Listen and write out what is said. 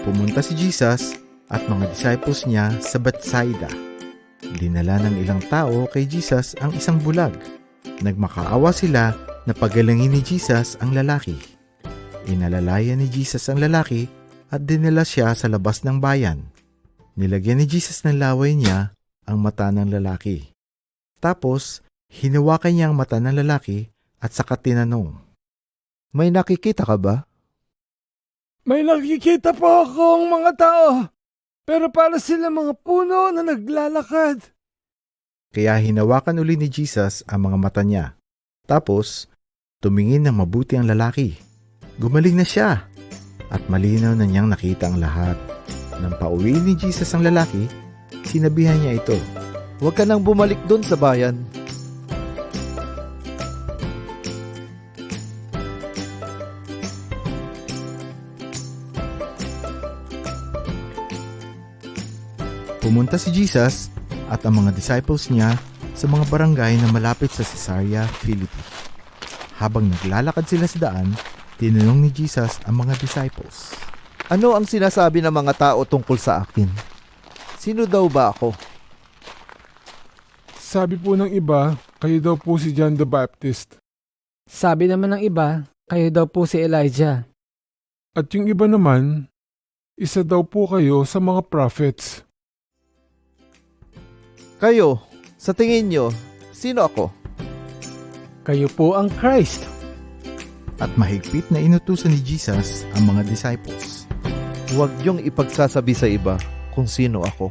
Pumunta si Jesus at mga disciples niya sa Bethsaida. Dinala ng ilang tao kay Jesus ang isang bulag. Nagmakaawa sila na pagalangin ni Jesus ang lalaki. Inalalayan ni Jesus ang lalaki at dinala siya sa labas ng bayan. Nilagyan ni Jesus ng laway niya ang mata ng lalaki. Tapos, hinawakan niya ang mata ng lalaki at saka tinanong, May nakikita ka ba? May nakikita po akong mga tao. Pero para sila mga puno na naglalakad. Kaya hinawakan uli ni Jesus ang mga mata niya. Tapos, tumingin ng mabuti ang lalaki. Gumaling na siya. At malinaw na niyang nakita ang lahat. Nang pauwi ni Jesus ang lalaki, sinabihan niya ito. Huwag ka nang bumalik doon sa bayan. Pumunta si Jesus at ang mga disciples niya sa mga barangay na malapit sa Caesarea Philippi. Habang naglalakad sila sa daan, tinanong ni Jesus ang mga disciples. Ano ang sinasabi ng mga tao tungkol sa akin? Sino daw ba ako? Sabi po ng iba, kayo daw po si John the Baptist. Sabi naman ng iba, kayo daw po si Elijah. At yung iba naman, isa daw po kayo sa mga prophets. Kayo, sa tingin nyo, sino ako? Kayo po ang Christ. At mahigpit na inutusan ni Jesus ang mga disciples. Huwag niyong ipagsasabi sa iba kung sino ako.